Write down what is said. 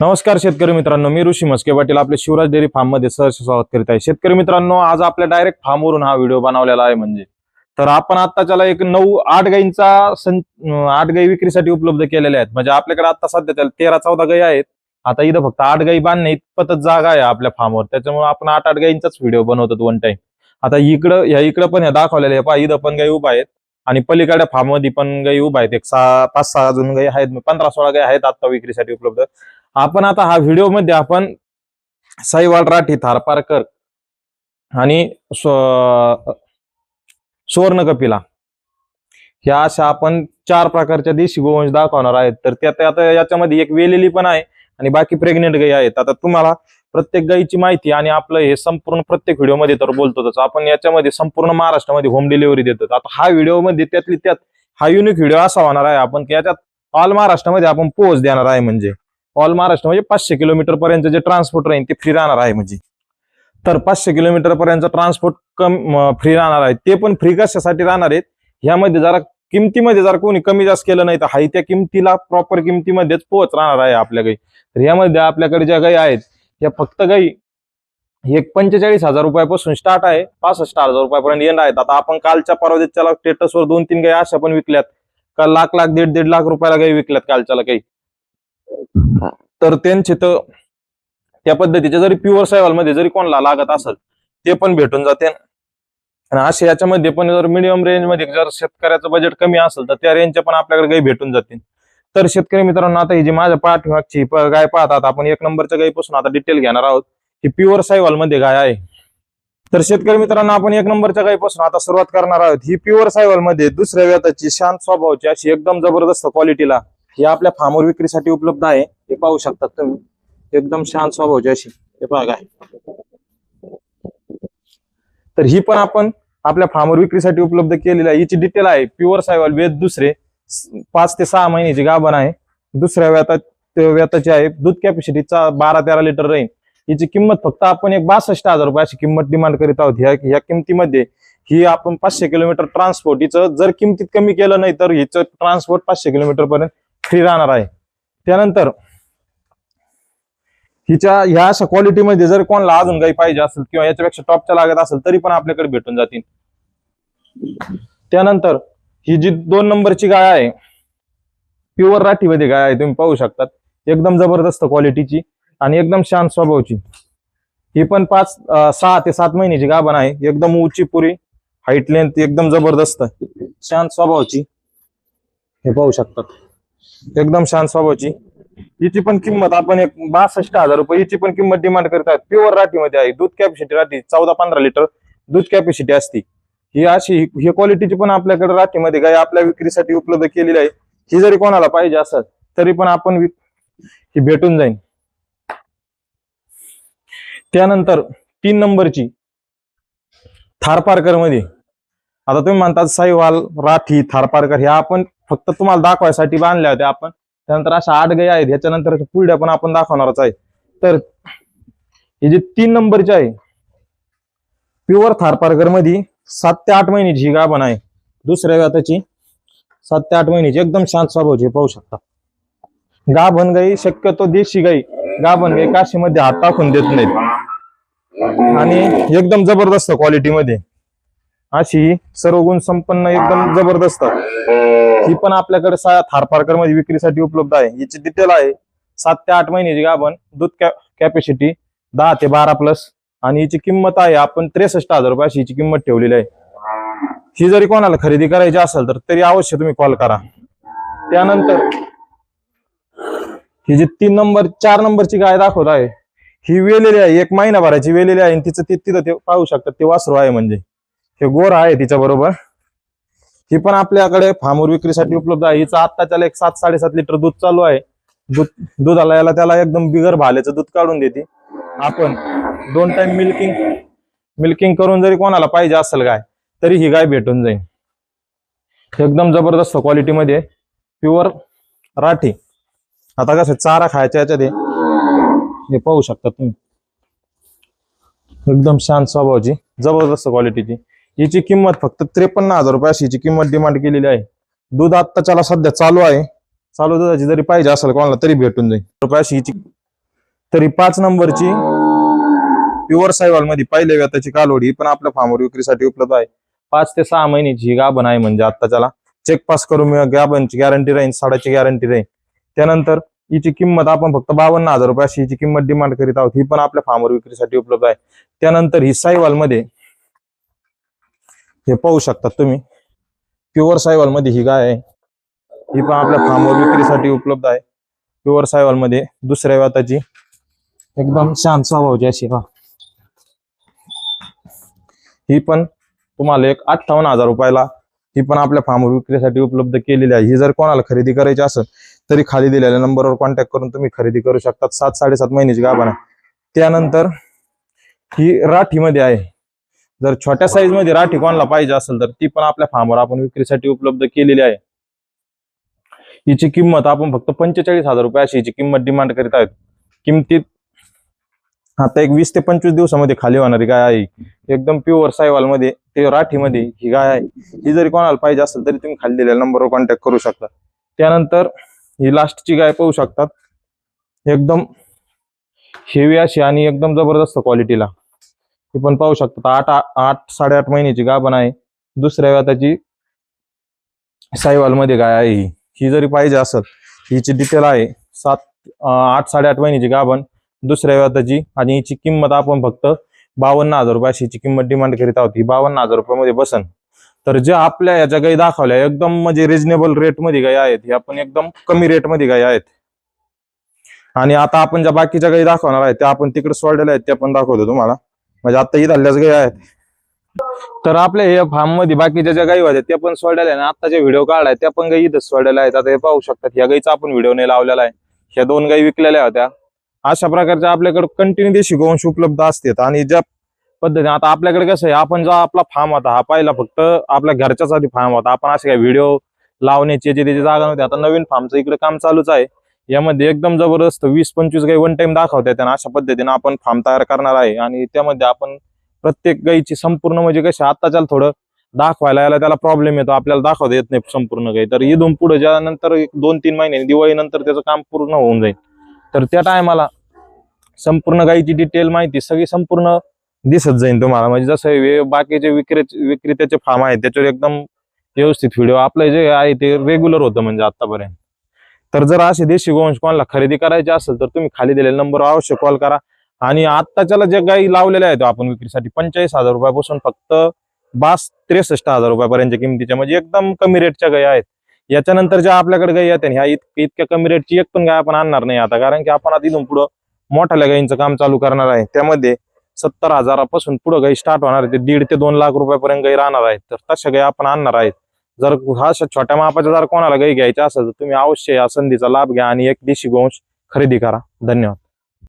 नमस्कार शेतकरी मित्रांनो मी ऋषी मस्के पाटील आपल्या शिवराज डेअरी फार्ममध्ये सहर्ष स्वागत करीत आहे. शेतकरी मित्रांनो आज आपल्या डायरेक्ट फार्मवरून हा व्हिडिओ बनवलेला आहे म्हणजे. तर आपण आत्ताच्याला एक नऊ आठ गाईंचा आठ गाई विक्रीसाठी उपलब्ध केलेल्या आहेत. म्हणजे आपल्याकडे आता सध्या त्याला तेरा चौदा गाई आहेत. आता इथं फक्त आठ गाई बांधणे इतपतच जागा आहे आपल्या फार्मवर त्याच्यामुळे आपण आठ आठ गाईंचाच व्हिडिओ बनवतो वन टाइम आता इकडं ह्या इकडं पण ह्या दाखवलेल्या पहा इथं पण गाई उभा आहेत. आणि पलीकडे फार्ममध्ये पण गाई उभा आहेत. एक सहा पाच सहा अजून गाई आहेत. पंधरा सोळा गाई आहेत आता विक्रीसाठी उपलब्ध. आपण आता हा व्हिडिओमध्ये आपण साईवाल राठी थारपारकर आणि स्व- सुवर्ण कपिला ह्या अशा आपण चार प्रकारच्या देशी गोवंश दाखवणार आहेत. तर त्यात आता याच्यामध्ये एक वेलेली पण आहे आणि बाकी प्रेग्नेंट गाई आहेत. आता तुम्हाला प्रत्येक गाईची माहिती आणि आपलं हे संपूर्ण प्रत्येक व्हिडिओमध्ये तर बोलतोच आपण याच्यामध्ये संपूर्ण महाराष्ट्रामध्ये होम डिलिव्हरी देतो. आता हा व्हिडिओमध्ये त्यातली त्यात हा युनिक व्हिडिओ असा होणार आहे आपण की याच्यात ऑल महाराष्ट्रामध्ये आपण पोहोच देणार आहे म्हणजे. ऑल महाराष्ट्र म्हणजे पाचशे किलोमीटर पर्यंत जे ट्रान्सपोर्ट राहील ते फ्री राहणार आहे म्हणजे. तर पाचशे किलोमीटर पर्यंत ट्रान्सपोर्ट कम फ्री राहणार आहे. ते पण फ्री कशासाठी राहणार आहेत? ह्यामध्ये जरा किमतीमध्ये जर कोणी कमी जास्त केलं नाही तर हाय त्या किमतीला प्रॉपर किमतीमध्येच पोहोच राहणार आहे आपल्या गाई तर यामध्ये आपल्याकडे ज्या गाई आहेत या फक्त गाई एक पंचेचाळीस हजार रुपयापासून स्टार्ट आहे. पासष्ट हजार रुपयापर्यंत येणार आहेत. आता आपण कालच्या परवादेच्या स्टेटसवर दोन तीन गाई अशा पण विकल्यात. का लाख लाख दीड दीड लाख रुपयाला गाई विकल्यात कालच्याला काही. तर त्यांचे तर त्या पद्धतीचे जरी प्युअर सायवलमध्ये जरी कोणाला लागत असेल ते पण भेटून जाते. आणि असे याच्यामध्ये पण जर मिडियम रेंजमध्ये जर शेतकऱ्याचं बजेट कमी असेल तर त्या रेंजच्या पण आपल्याकडे गाई भेटून जातील तर शेतकरी मित्रांनो आता ही जी माझ्या पाठीमागची गाय पाहतात आपण एक नंबरच्या गायीपासून आता डिटेल घेणार आहोत. ही प्युअर सायवाल मध्ये गाय आहे. तर शेतकरी मित्रांनो आपण एक नंबरच्या गायीपासून आता सुरुवात करणार आहोत. ही प्युअर सायवाल मध्ये दुसऱ्या व्यताची शांत स्वभावाची अशी एकदम जबरदस्त क्वालिटीला ही आपल्या फार्मवर विक्रीसाठी उपलब्ध आहे. हे पाहू शकतात तुम्ही. एकदम शांत स्वभावची अशी हे बाग आहे तर ही पण आपण आपल्या फार्मवर विक्रीसाठी उपलब्ध केलेली आहे. हिची डिटेल आहे. प्युअर सायवाल वेद दुसरे पाच ते सहा महिन्याची गाभण आहे. दुसऱ्या व्यातात व्याताची आहे. दूध कॅपॅसिटीचा बारा तेरा लिटर राहील हिची किंमत फक्त आपण एक बासष्ट हजार रुपये अशी किंमत डिमांड करीत आहोत. ह्या ह्या किमतीमध्ये ही आपण पाचशे किलोमीटर ट्रान्सपोर्ट हिचं जर किमतीत कमी केलं नाही तर हिचं ट्रान्सपोर्ट पाचशे किलोमीटर पर्यंत फ्री राहणार आहे. त्यानंतर हिच्या ह्या अशा क्वालिटीमध्ये जर कोणाला अजून काही पाहिजे असेल किंवा याच्यापेक्षा टॉपच्या लागत असेल तरी पण आपल्याकडे भेटून जातील. त्यानंतर ही जी दोन नंबरची गाय आहे प्युअर राठीमध्ये गाय आहे तुम्ही पाहू शकतात. एकदम जबरदस्त क्वालिटीची आणि एकदम शांत स्वभावची. ही पण पाच सहा ते सात महिन्याची गाभण आहे. एकदम उंची पुरी हाईट लेंथ एकदम जबरदस्त. शांत स्वभावाची. हे पाहू शकतात. एकदम शांत स्वभावाची. हिची पण किंमत आपण एक बासष्ट हजार रुपये याची पण किंमत डिमांड करतात प्युअर राठीमध्ये आहे. दूध कॅपॅसिटी राहते चौदा पंधरा लिटर दूध कॅपॅसिटी असती. ही अशी ही क्वालिटीची पण आपल्याकडे राठीमध्ये गाय आपल्या विक्रीसाठी उपलब्ध केलेली आहे. ही जरी कोणाला पाहिजे असत तरी पण आपण ही भेटून जाईल त्यानंतर तीन नंबरची थारपारकरमध्ये आता तुम्ही म्हणतात साईवाल राठी थारपारकर ह्या आपण फक्त तुम्हाला दाखवायसाठी बांधल्या होत्या आपण. त्यानंतर अशा आठ गाई आहेत ह्याच्यानंतर पुढ्या पण आपण दाखवणारच आहे. तर हे जे तीन नंबरची आहे प्युअर थारपारकरमध्ये सात ते आठ महिन्याची ही गाभण आहे. दुसऱ्या व्याताची सात ते आठ महिन्याची एकदम शांत स्वभावची पाहू शकता. गाभण गाई शक्यतो देशी गाई गाभण गाई काशीमध्ये हात टाकून देत नाहीत. आणि एकदम जबरदस्त क्वालिटीमध्ये अशी सर्व गुण संपन्न एकदम जबरदस्त. ही पण आपल्याकडे सा- थारपारकरमध्ये विक्रीसाठी उपलब्ध आहे. हिची डिटेल आहे. सात ते आठ महिन्याची गाभण दूध कॅपॅसिटी दहा ते बारा प्लस आणि हिची किंमत आहे आपण त्रेसष्ट हजार रुपये अशी हिची किंमत ठेवलेली आहे. ही जरी कोणाला खरेदी करायची असेल तर तरी अवश्य तुम्ही कॉल करा. त्यानंतर ही जी तीन नंबर चार नंबरची गाय दाखवत आहे ही वेलेली आहे. एक महिनाभराची वेलेली आहे. आणि तिचं ते तिथं ते पाहू शकतात ते वासरू आहे म्हणजे. हे गोर आहे तिच्या बरोबर. ही पण आपल्याकडे फार्मवर विक्रीसाठी उपलब्ध आहे. हिचं आत्ताच्याला एक सात साडेसात लिटर दूध चालू आहे. दूध आला याला त्याला एकदम बिगर भाल्याचं दूध काढून देते. आपण दोन टाइम मिल्किंग मिल्किंग करून जरी कोणाला पाहिजे असेल गाय तरी ही गाय भेटून जाईल. एकदम जबरदस्त क्वालिटीमध्ये प्युअर राठी. आता कसं चारा खायच्या याच्यात हे पाहू शकता तुम्ही. एकदम शांत स्वभावाची जबरदस्त क्वालिटीची हिची किंमत फक्त त्रेपन्न हजार रुपये अशी हिची किंमत डिमांड केलेली आहे. दूध आत्ताच्याला सध्या चालू आहे. चालू दुधाची जरी पाहिजे असेल कोणाला तरी भेटून जाईल. रुपये अशी हिची तरी पाच नंबरची प्युअर सायवाल मध्ये पहिल्या व्यताची कालोडी? ही पण आपल्या फार्मवर विक्रीसाठी उपलब्ध आहे. पाच ते सहा महिन्याची गाभण आहे म्हणजे आता त्याला चेक पास करून गाभणची गॅरंटी राहील साडाची गॅरंटी राहील त्यानंतर हिची किंमत आपण फक्त बावन्न हजार रुपये अशी हिची किंमत डिमांड करीत आहोत. ही पण आपल्या फार्मवर विक्रीसाठी उपलब्ध आहे. त्यानंतर ही सायवाल मध्ये हे पाहू शकतात तुम्ही. प्युअर सायवाल मध्ये ही गाय आहे. ही पण आपल्या फार्मवर विक्रीसाठी उपलब्ध आहे. प्युअर सायवाल मध्ये दुसऱ्या व्याताची एकदम शांत स्वभावची अशी हा ही पण तुम्हाला एक अठ्ठावन्न हजार रुपयाला ही पण आपल्या फार्मवर विक्रीसाठी उपलब्ध केलेली आहे. ही जर कोणाला खरेदी करायची असेल तरी खाली दिलेल्या नंबरवर कॉन्टॅक्ट करून तुम्ही खरेदी करू शकतात. सात साडेसात महिन्याची गाभण आहे. त्यानंतर ही राठीमध्ये आहे. जर छोट्या साईजमध्ये राठी कोणाला पाहिजे असेल तर ती पण आपल्या फार्मवर आपण विक्रीसाठी उपलब्ध केलेली आहे. हिची किंमत आपण फक्त पंचेचाळीस हजार रुपये अशी हिची किंमत डिमांड करीत आहेत. किमतीत आता एक वीस ते पंचवीस दिवसामध्ये खाली होणारी गाय आहे. एकदम प्युअर सायवाल मध्ये ते राठीमध्ये ही गाय आहे. ही जरी कोणाला पाहिजे असेल तरी तुम्ही खाली दिलेल्या नंबरवर कॉन्टॅक्ट करू शकता. त्यानंतर ही लास्टची गाय पाहू शकतात. एकदम हेवी अशी आणि एकदम जबरदस्त क्वालिटीला हे पण पाहू शकतात आठ आठ साडेआठ महिन्याची गाभण आहे. दुसऱ्या व्याताची साईवाल मध्ये गाय आहे ही. ही जरी पाहिजे असेल हिची डिटेल आहे. सात आठ साडेआठ महिन्याची गाभण दुसऱ्या व्याताची आणि हिची किंमत आपण फक्त बावन्न हजार रुपये अशी हिची किंमत डिमांड करीत आहोत. ही बावन्न हजार रुपयामध्ये बसन. तर जे आपल्या याच्या गाई दाखवल्या एकदम म्हणजे रिजनेबल रेटमध्ये गाई आहेत. हे पण एकदम कमी रेटमध्ये गाई आहेत. आणि आता आपण ज्या बाकीच्या गाई दाखवणार आहेत त्या आपण तिकडे सोडलेल्या आहेत त्या पण दाखवतो तुम्हाला. म्हणजे आता ही धल्ल्याच गाई आहेत तर आपल्या या फार्ममध्ये बाकीच्या ज्या गाई होत्या त्या पण सोडलेल्या आहे आणि आता जे व्हिडिओ काढलाय त्या पण गाई इथं सोडलेल्या आहेत. आता हे पाहू शकतात या गाईचा आपण व्हिडिओ नाही लावलेला आहे. ह्या दोन गाई विकलेल्या होत्या. अशा प्रकारच्या आपल्याकडे कंटिन्यू देशी गोवंश उपलब्ध असतात. आणि ज्या पद्धतीने आता आपल्याकडे कसं आहे आपण जो आपला फार्म होता हा पाहिला फक्त आपल्या घरच्यासाठी फार्म होता. आपण असे काही व्हिडिओ लावण्याची जे त्याची जागा नव्हती. आता नवीन फार्मचं इकडे काम चालूच आहे. यामध्ये एकदम जबरदस्त वीस पंचवीस गाई वन टाइम दाखवतात आणि अशा पद्धतीने आपण फार्म तयार करणार आहे. आणि त्यामध्ये आपण प्रत्येक गाईची संपूर्ण म्हणजे कशी आत्ताच्या थोडं दाखवायला यायला त्याला प्रॉब्लेम येतो. आपल्याला दाखवता येत नाही संपूर्ण गाई. तर इथून पुढे ज्यानंतर एक दोन तीन महिने दिवाळीनंतर त्याचं काम पूर्ण होऊन जाईल. तर त्या टायमाला संपूर्ण गाईची डिटेल माहिती सगळी संपूर्ण दिसत जाईल तुम्हाला. म्हणजे जसं बाकीचे विक्रे विक्रेत्याचे फार्म आहेत त्याच्यावर एकदम व्यवस्थित व्हिडिओ आपलं जे आहे ते रेग्युलर होतं म्हणजे आतापर्यंत तर जर असे देशी गोवंश कोणाला खरेदी करायचे असेल तर तुम्ही खाली दिलेल्या नंबरवर अवश्य कॉल करा. आणि आत्ताच्याला जे गाई लावलेल्या आहेत आपण विक्रीसाठी पंचेचाळीस हजार रुपयापासून फक्त बास त्रेसष्ट हजार रुपयापर्यंतच्या किमतीच्या म्हणजे एकदम कमी रेटच्या गाई आहेत. याच्यानंतर ज्या आपल्याकडे गाई आहेत ह्या इतक्या इतक्या कमी रेटची एक पण गाय आपण आणणार नाही आता. कारण की आपण आता इथून पुढं मोठ्या गाईंचं काम चालू करणार आहे. त्यामध्ये सत्तर हजारापासून पुढे गाई स्टार्ट होणार आहे. ते दीड ते दोन लाख रुपयापर्यंत गाई राहणार आहेत. तर तशा गाई आपण आणणार आहेत. जर हा अशा छोट्या मापाचा जर कोणाला गाई घ्यायच्या असेल तर तुम्ही अवश्य या संधीचा लाभ घ्या आणि एक देशी गोंश खरेदी करा. धन्यवाद.